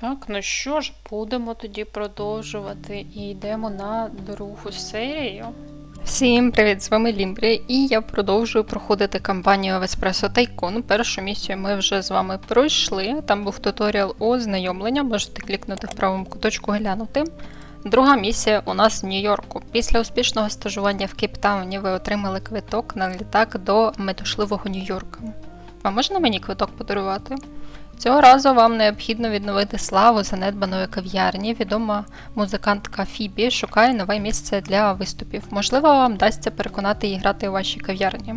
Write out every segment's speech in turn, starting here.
Так, ну що ж, будемо тоді продовжувати і йдемо на другу серію. Всім привіт, з вами Лімбрі, і я продовжую проходити кампанію в Espresso Tycoon. Першу місію ми вже з вами пройшли. Там був туторіал ознайомлення, можете клікнути в правому куточку глянути. Друга місія у нас в Нью-Йорку. Після успішного стажування в Кейптауні ви отримали квиток на літак до метушливого Нью-Йорка. А можна мені квиток подарувати? Цього разу вам необхідно відновити славу занедбаної кав'ярні. Відома музикантка Фібі шукає нове місце для виступів. Можливо, вам вдасться переконати її грати у вашій кав'ярні.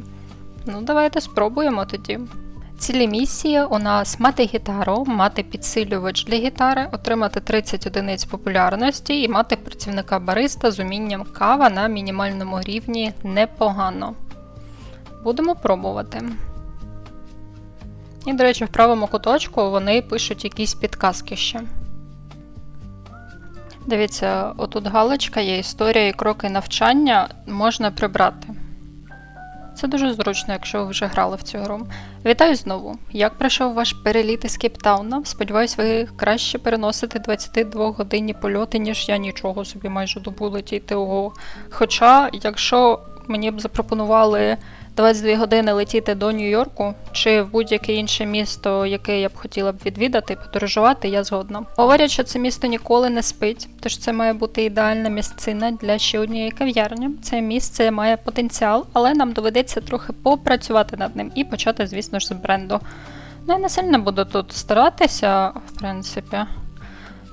Ну, давайте спробуємо тоді. Цілі місії у нас мати гітару, мати підсилювач для гітари, отримати 30 одиниць популярності і мати працівника бариста з умінням кава на мінімальному рівні непогано. Будемо пробувати. І, до речі, в правому куточку вони пишуть якісь підказки ще. Дивіться, отут галочка є історія і кроки навчання можна прибрати. Це дуже зручно, якщо ви вже грали в цю гру. Вітаю знову! Як пройшов ваш переліт із Кейптауна? Сподіваюсь, ви краще переносите 22 годинні польоти, ніж я нічого собі майже добу летіти. Ого. Хоча, якщо мені б запропонували 22 години летіти до Нью-Йорку чи в будь-яке інше місто, яке я б хотіла б відвідати, подорожувати, я згодна. Говорять, що це місто ніколи не спить, тож це має бути ідеальна місцина для ще однієї кав'ярні. Це місце має потенціал, але нам доведеться трохи попрацювати над ним і почати, звісно ж, з бренду. Ну, я не сильно буду тут старатися, в принципі.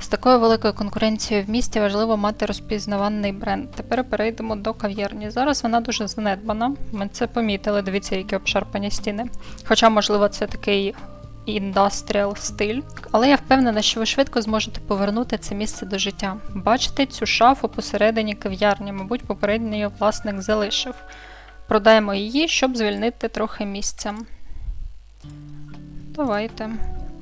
З такою великою конкуренцією в місті важливо мати розпізнаваний бренд. Тепер перейдемо до кав'ярні. Зараз вона дуже занедбана. Ми це помітили, дивіться, які обшарпані стіни. Хоча, можливо, це такий індастріал стиль. Але я впевнена, що ви швидко зможете повернути це місце до життя. Бачите цю шафу посередині кав'ярні, мабуть, попередній власник залишив. Продаємо її, щоб звільнити трохи місця. Давайте.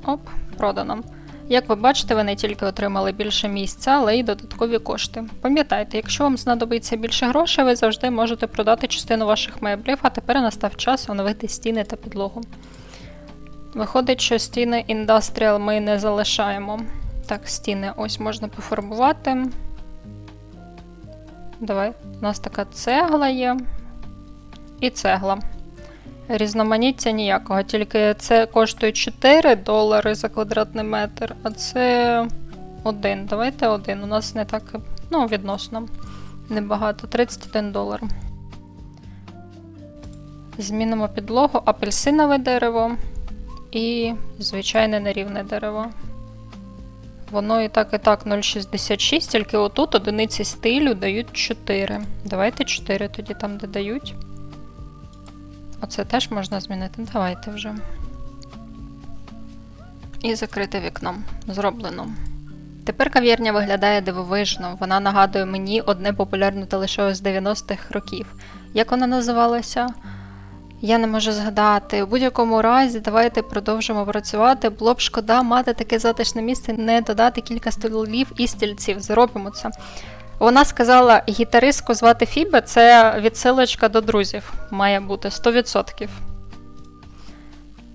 Оп, продано. Як ви бачите, ви не тільки отримали більше місця, але й додаткові кошти. Пам'ятайте, якщо вам знадобиться більше грошей, ви завжди можете продати частину ваших меблів, а тепер настав час оновити стіни та підлогу. Виходить, що стіни індастріал ми не залишаємо. Так, стіни ось можна пофарбувати. Давай, у нас така цегла є. І цегла. Різноманіття ніякого, тільки це коштує 4 долари за квадратний метр, а це один. Давайте один. У нас не так, ну, відносно небагато. 31 долар. Змінимо підлогу, апельсинове дерево і звичайне нерівне дерево. Воно і так, і так 0,66, тільки отут одиниці стилю дають 4. Давайте 4 тоді там, де дають. Оце теж можна змінити. Давайте вже. І закрити вікном. Зроблено. Тепер кав'ярня виглядає дивовижно. Вона нагадує мені одне популярне телешоу з 90-х років. Як вона називалася? Я не можу згадати. У будь-якому разі, давайте продовжимо працювати. Було б шкода мати таке затишне місце, не додати кілька столів і стільців. Зробимо це. Вона сказала, гітаристку звати Фіба, це відсилочка до друзів. Має бути 100%.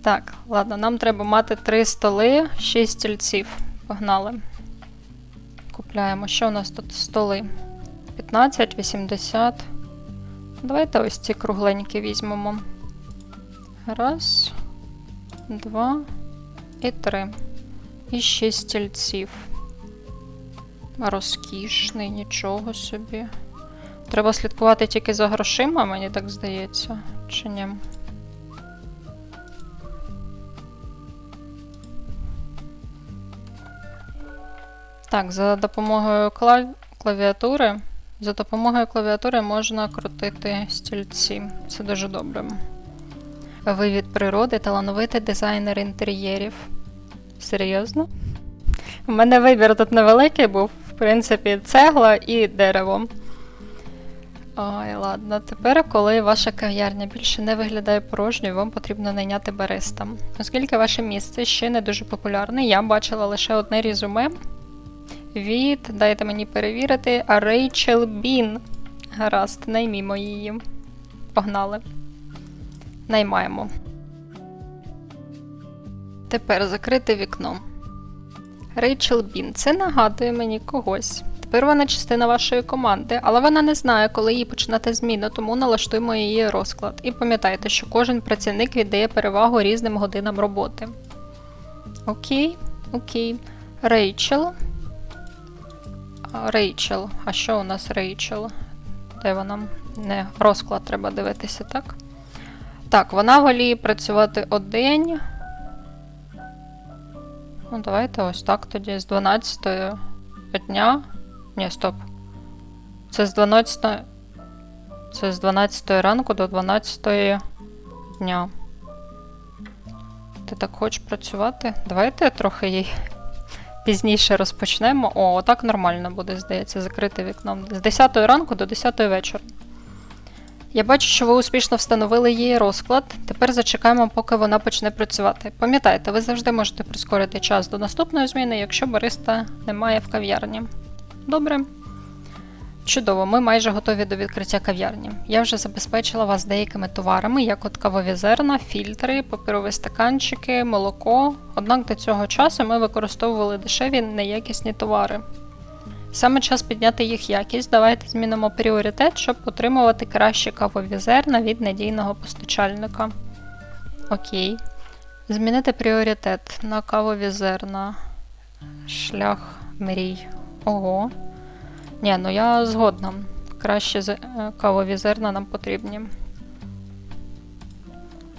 Так, ладно, нам треба мати 3 столи, 6 стільців. Погнали. Купляємо. Що у нас тут столи? 15, 80. Давайте ось ці кругленькі візьмемо. Раз, два і три. І 6 стільців. Розкішний, нічого собі. Треба слідкувати тільки за грошима, мені так здається, чи ні? Так, за допомогою клав... клавіатури. За допомогою клавіатури можна крутити стільці. Це дуже добре. Ви від природи талановитий дизайнер інтер'єрів. Серйозно? У мене вибір тут невеликий був, принципі, цегла і дерево. Ой, ладно, тепер, коли ваша кав'ярня більше не виглядає порожньою, вам потрібно найняти бариста. Оскільки ваше місце ще не дуже популярне, я бачила лише одне резюме від, дайте мені перевірити, Рейчел Бін. Гаразд, наймімо її. Погнали. Наймаємо. Тепер закрити вікно. Рейчел Бін. Це нагадує мені когось. Тепер вона частина вашої команди, але вона не знає, коли їй починати зміну, тому налаштуємо її розклад. І пам'ятайте, що кожен працівник віддає перевагу різним годинам роботи. Окей, окей. Рейчел. Рейчел. А що у нас Рейчел? Де вона? Не, розклад треба дивитися, так? Так, вона воліє працювати один. Ну, давайте ось так тоді з 12 дня. Ні, стоп. Це з 12. Це з 12 ранку до 12 дня. Ти так хочеш працювати? Давайте трохи їй пізніше розпочнемо. О, отак нормально буде, здається, закрити вікном. З 10 ранку до 10 вечора. Я бачу, що ви успішно встановили її розклад. Тепер зачекаємо, поки вона почне працювати. Пам'ятайте, ви завжди можете прискорити час до наступної зміни, якщо бариста немає в кав'ярні. Добре. Чудово, ми майже готові до відкриття кав'ярні. Я вже забезпечила вас деякими товарами, як от кавові зерна, фільтри, паперові стаканчики, молоко. Однак до цього часу ми використовували дешеві неякісні товари. Саме час підняти їх якість. Давайте змінимо пріоритет, щоб отримувати кращі кавові зерна від надійного постачальника. Окей. Змінити пріоритет на кавові зерна. Шлях мрій. Ого. Ні, ну я згодна. Кращі зе- е, кавові зерна нам потрібні.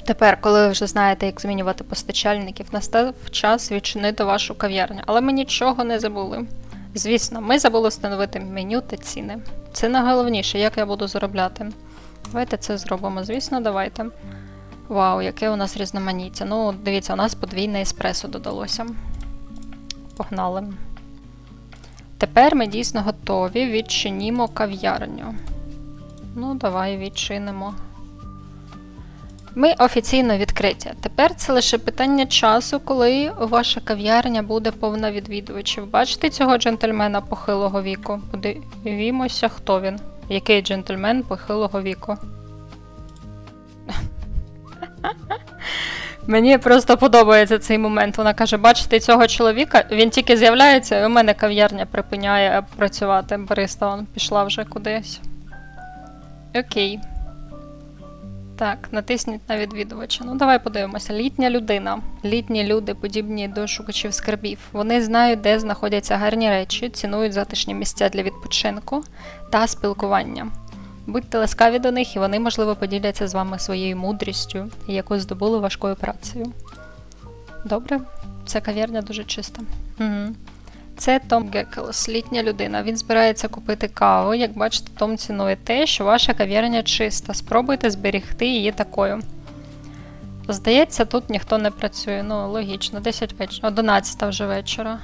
Тепер, коли ви вже знаєте, як змінювати постачальників, настав час відчинити вашу кав'ярню. Але ми нічого не забули. Звісно, ми забули встановити меню та ціни. Це найголовніше, як я буду заробляти. Давайте це зробимо. Звісно, давайте. Вау, яке у нас різноманіття. Ну, дивіться, у нас подвійне еспресо додалося. Погнали. Тепер ми дійсно готові. Відчинімо кав'ярню. Ну, давай відчинимо. Ми офіційно відкриті. Тепер це лише питання часу, коли ваша кав'ярня буде повна відвідувачів. Бачите цього джентльмена похилого віку? Подивімося, хто він. Який джентльмен похилого віку? Мені просто подобається цей момент. Вона каже: бачите цього чоловіка, він тільки з'являється, і у мене кав'ярня припиняє працювати. Бариста он пішла вже кудись. Окей. Так, натисніть на відвідувача. Ну, давай подивимося. Літня людина. Літні люди, подібні до шукачів скарбів. Вони знають, де знаходяться гарні речі, цінують затишні місця для відпочинку та спілкування. Будьте ласкаві до них, і вони, можливо, поділяться з вами своєю мудрістю, яку здобули важкою працею. Добре, ця кав'ярня дуже чиста. Угу. Це Том Геккелс, літня людина. Він збирається купити каву. Як бачите, Том цінує те, що ваша кав'ярня чиста. Спробуйте зберігти її такою. Здається, тут ніхто не працює. Ну, логічно, 10 вечора, 11 вже вечора.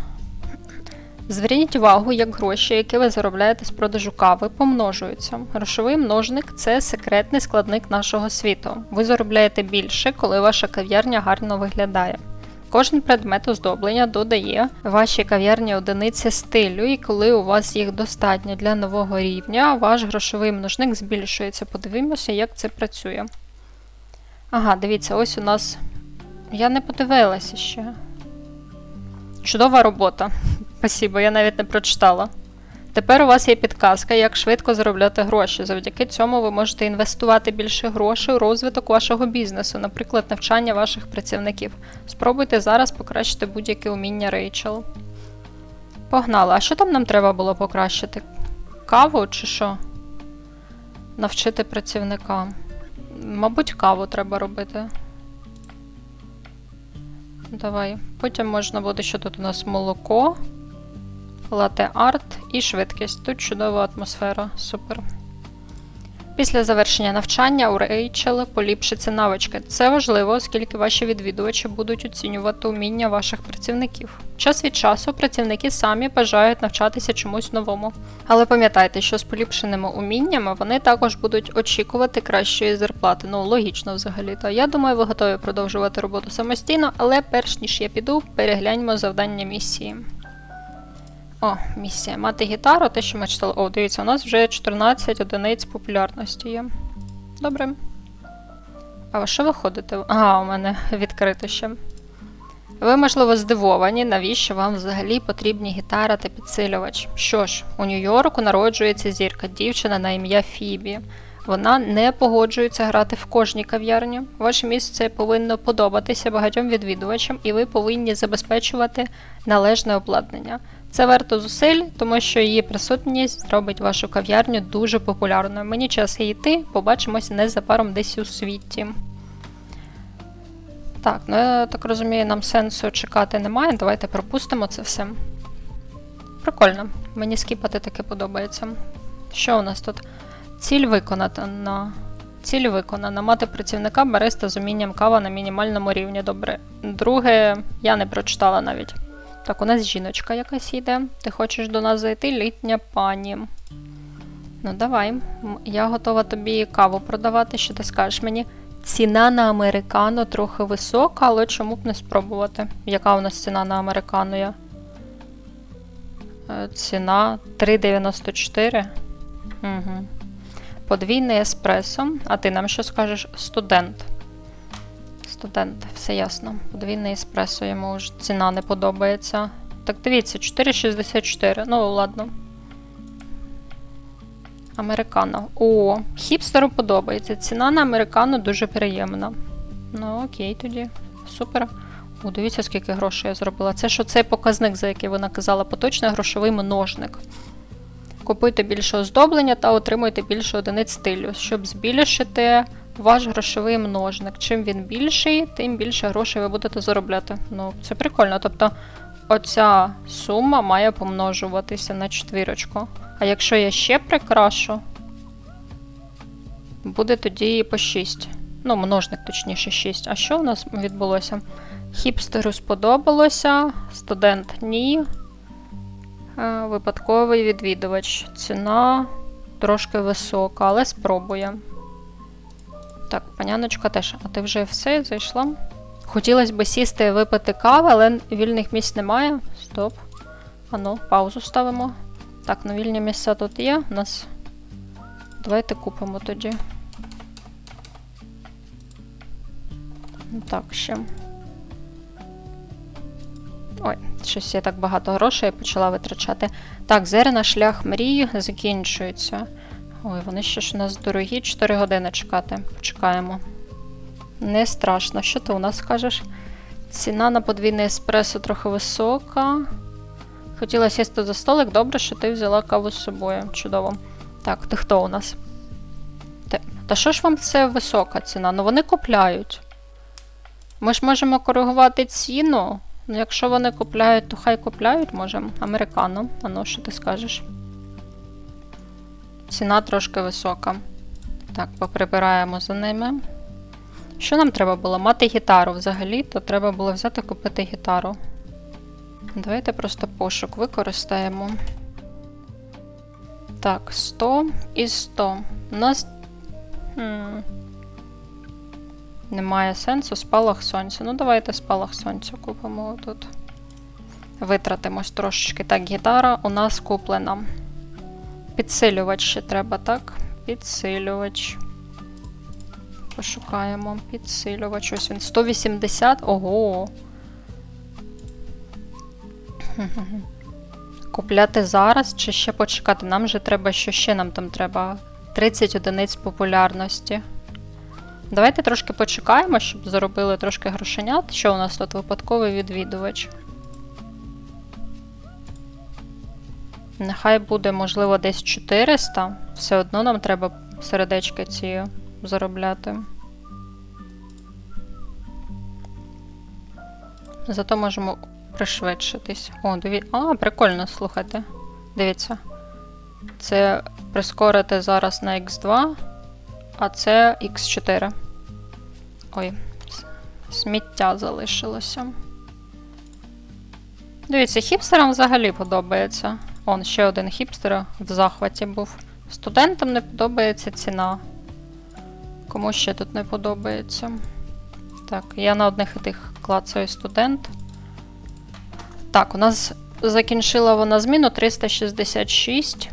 Зверніть увагу, як гроші, які ви заробляєте з продажу кави, помножуються. Грошовий множник це секретний складник нашого світу. Ви заробляєте більше, коли ваша кав'ярня гарно виглядає. Кожен предмет оздоблення додає вашій кав'ярні одиниці стилю, і коли у вас їх достатньо для нового рівня, ваш грошовий множник збільшується. Подивимося, як це працює. Ага, дивіться, ось у нас. Я не подивилася ще. Чудова робота. Спасибо, я навіть не прочитала. Тепер у вас є підказка, як швидко заробляти гроші. Завдяки цьому ви можете інвестувати більше грошей у розвиток вашого бізнесу, наприклад, навчання ваших працівників. Спробуйте зараз покращити будь-яке уміння Рейчел. Погнали. А що там нам треба було покращити? Каву чи що? Навчити працівника. Мабуть, каву треба робити. Давай. Потім можна буде, що тут у нас молоко, лате арт і швидкість. Тут чудова атмосфера. Супер. Після завершення навчання у Рейчел поліпшиться навички. Це важливо, оскільки ваші відвідувачі будуть оцінювати уміння ваших працівників. Час від часу працівники самі бажають навчатися чомусь новому. Але пам'ятайте, що з поліпшеними уміннями вони також будуть очікувати кращої зарплати. Ну, логічно взагалі. Та я думаю, ви готові продовжувати роботу самостійно, але перш ніж я піду, перегляньмо завдання місії. О, місія. Мати гітару, те, що ми читали. О, дивіться, у нас вже 14 одиниць популярності є. Добре. А ви що ви ходите? Ага, у мене відкрито ще. Ви, можливо, здивовані, навіщо вам взагалі потрібні гітара та підсилювач. Що ж, у Нью-Йорку народжується зірка, дівчина на ім'я Фібі. Вона не погоджується грати в кожній кав'ярні. Ваше місце повинно подобатися багатьом відвідувачам, і ви повинні забезпечувати належне обладнання. Це варто зусиль, тому що її присутність зробить вашу кав'ярню дуже популярною. Мені час йти, побачимось незабаром десь у світі. Так, ну я так розумію, нам сенсу чекати немає. Давайте пропустимо це все. Прикольно. Мені скіпати таке подобається. Що у нас тут? Ціль виконана. Ціль виконана. Мати працівника бариста з умінням кава на мінімальному рівні. Добре. Друге, я не прочитала навіть. Так, у нас жіночка якась йде. Ти хочеш до нас зайти, літня пані. Ну, давай. Я готова тобі каву продавати, що ти скажеш мені. Ціна на американо трохи висока, але чому б не спробувати? Яка у нас ціна на американо є? Е, Ціна 3,94. Угу. Подвійний еспресо. А ти нам що скажеш? Студент. Студент, все ясно. Подвійний еспресо йому вже ціна не подобається. Так дивіться, 4,64. Ну, ладно. Американо. О, хіпстеру подобається. Ціна на американо дуже приємна. Ну, окей, тоді. Супер. О, дивіться, скільки грошей я зробила. Це що цей показник, за який ви наказала, поточний грошовий множник. Купуйте більше оздоблення та отримуйте більше одиниць стилю, щоб збільшити ваш грошовий множник. Чим він більший, тим більше грошей ви будете заробляти. Ну, це прикольно. Тобто, оця сума має помножуватися на четвірочку. А якщо я ще прикрашу, буде тоді по 6. Ну, множник, точніше, 6. А що у нас відбулося? Хіпстеру сподобалося, студент ні. Е, Випадковий відвідувач. Ціна трошки висока, але спробує. Так, паняночка теж. А ти вже все зайшла? Хотілося б сісти випити кави, але вільних місць немає. Стоп. Ану, паузу ставимо. Так, ну вільні місця тут є. У нас. Давайте купимо тоді. Так, ще. Ой, щось я так багато грошей почала витрачати. Так, зерна шлях мрії закінчується. Ой, вони ще ж у нас дорогі, 4 години чекати. Почекаємо. Не страшно. Що ти у нас скажеш? Ціна на подвійний еспресо трохи висока. Хотіла сісти за столик, добре, що ти взяла каву з собою. Чудово. Так, ти хто у нас? Ти... Та що ж вам це висока ціна? Ну вони купляють. Ми ж можемо коригувати ціну. Ну, якщо вони купляють, то хай купляють, можемо. Американо. А ну, що ти скажеш? Ціна трошки висока. Так, поприбираємо за ними. Що нам треба було? Мати гітару взагалі, то треба було взяти купити гітару. Давайте просто пошук використаємо. Так, 100 і 100. У нас. Хм. Немає сенсу спалах сонця. Ну, давайте спалах сонця купимо тут. Витратимось трошечки. Так, гітара у нас куплена. Підсилювач ще треба, так? Підсилювач. Пошукаємо. Підсилювач. Ось він. 180. Ого. Купляти зараз чи ще почекати? Нам же треба, що ще нам там треба 30 одиниць популярності. Давайте трошки почекаємо, щоб заробили трошки грошенят. Що у нас тут випадковий відвідувач? Нехай буде, можливо, десь 400. Все одно нам треба сердечки ці заробляти. Зато можемо пришвидшитись. О, диві... А, прикольно, слухайте. Дивіться. Це прискорити зараз на X2, а це X4. Ой, сміття залишилося. Дивіться, хіпстерам взагалі подобається. Он ще один хіпстер в захваті був. Студентам не подобається ціна. Кому ще тут не подобається? Так, я на одних і тих клацаю студент. Так, у нас закінчила вона зміну 366.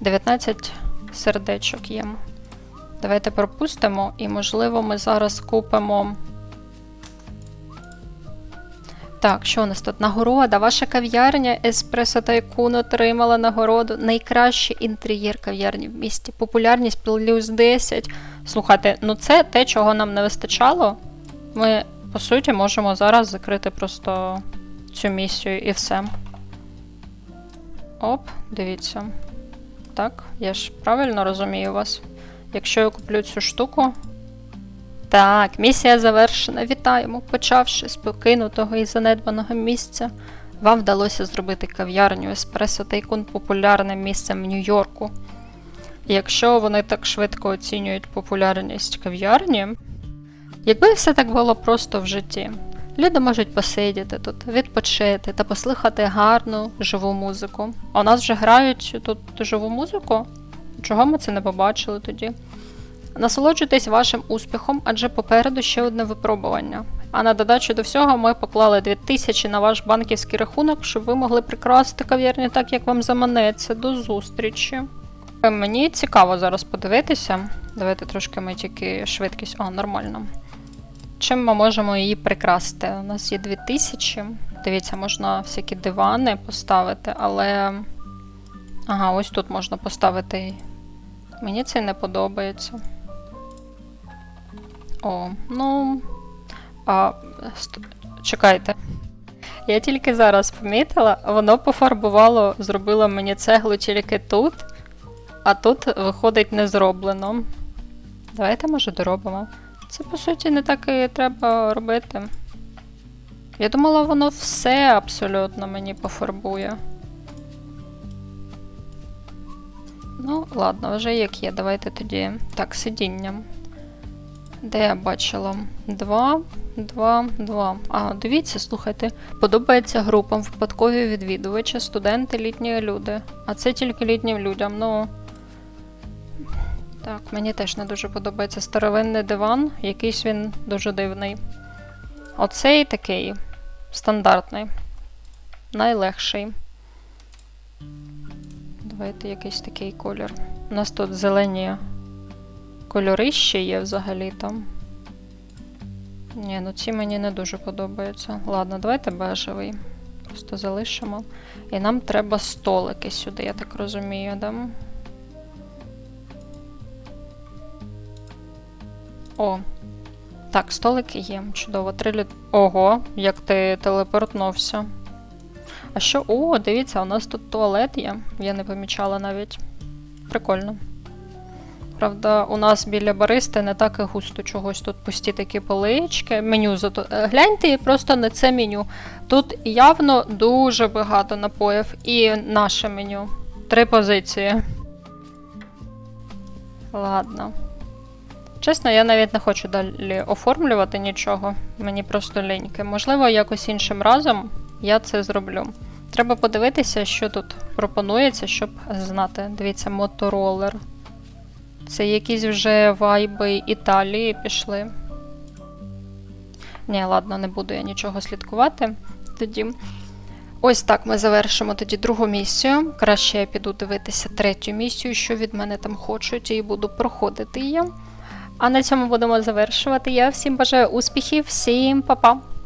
19 сердечок є. Давайте пропустимо, і, можливо, ми зараз купимо. Так, що у нас тут? Нагорода. Ваша кав'ярня Еспресо Тайкун отримала нагороду. Найкращий інтер'єр кав'ярні в місті. Популярність плюс 10. Слухайте, ну це те, чого нам не вистачало. Ми, по суті, можемо зараз закрити просто цю місію і все. Оп, дивіться. Так, я ж правильно розумію вас. Якщо я куплю цю штуку. Так, місія завершена. Вітаємо. Почавши з покинутого і занедбаного місця, вам вдалося зробити кав'ярню Еспресо Тайкун популярним місцем Нью-Йорку. Якщо вони так швидко оцінюють популярність кав'ярні, якби все так було просто в житті, люди можуть посидіти тут, відпочити та послухати гарну живу музику. А у нас вже грають тут живу музику? Чого ми це не побачили тоді? Насолоджуйтесь вашим успіхом, адже попереду ще одне випробування. А на додачу до всього ми поклали 2000 на ваш банківський рахунок, щоб ви могли прикрасити кав'ярню так, як вам заманеться. До зустрічі. Е, Мені цікаво зараз подивитися. Давайте трошки ми тільки швидкість. О, нормально. Чим ми можемо її прикрасити? У нас є 2000. Дивіться, можна всякі дивани поставити, але. Ага, ось тут можна поставити. Мені це не подобається. О, ну. А, ст- чекайте. Я тільки зараз помітила, воно пофарбувало, зробило мені цеглу тільки тут, а тут виходить не зроблено. Давайте, може, доробимо. Це, по суті, не так і треба робити. Я думала, воно все абсолютно мені пофарбує. Ну, ладно, вже як є. Давайте тоді. Так, сидіння. Де я бачила? Два, два, два. А, дивіться, слухайте. Подобається групам випадкові відвідувачі, студенти, літні люди. А це тільки літнім людям. Ну. Так, мені теж не дуже подобається старовинний диван, якийсь він дуже дивний. Оцей такий стандартний. Найлегший. Давайте якийсь такий колір. У нас тут зелені кольори ще є взагалі там. Ні, ну ці мені не дуже подобаються. Ладно, давайте бежевий. Просто залишимо. І нам треба столики сюди, я так розумію, да? О. Так, столики є. Чудово. Три літ... Ого, як ти телепортнувся. А що? О, дивіться, у нас тут туалет є. Я не помічала навіть. Прикольно. Правда, у нас біля баристи не так і густо чогось. Тут пусті такі полички. Меню зато. е, Гляньте просто на це меню. Тут явно дуже багато напоїв. І наше меню. Три позиції. Ладно. Чесно, я навіть не хочу далі оформлювати нічого. Мені просто ліньки. Можливо, якось іншим разом я це зроблю. Треба подивитися, що тут пропонується, щоб знати. Дивіться, моторолер. Це якісь вже вайби Італії пішли. Ні, ладно, не буду я нічого слідкувати. Тоді. Ось так ми завершимо тоді другу місію. Краще я піду дивитися третю місію, що від мене там хочуть, і буду проходити її. А на цьому будемо завершувати. Я всім бажаю успіхів, всім па-па!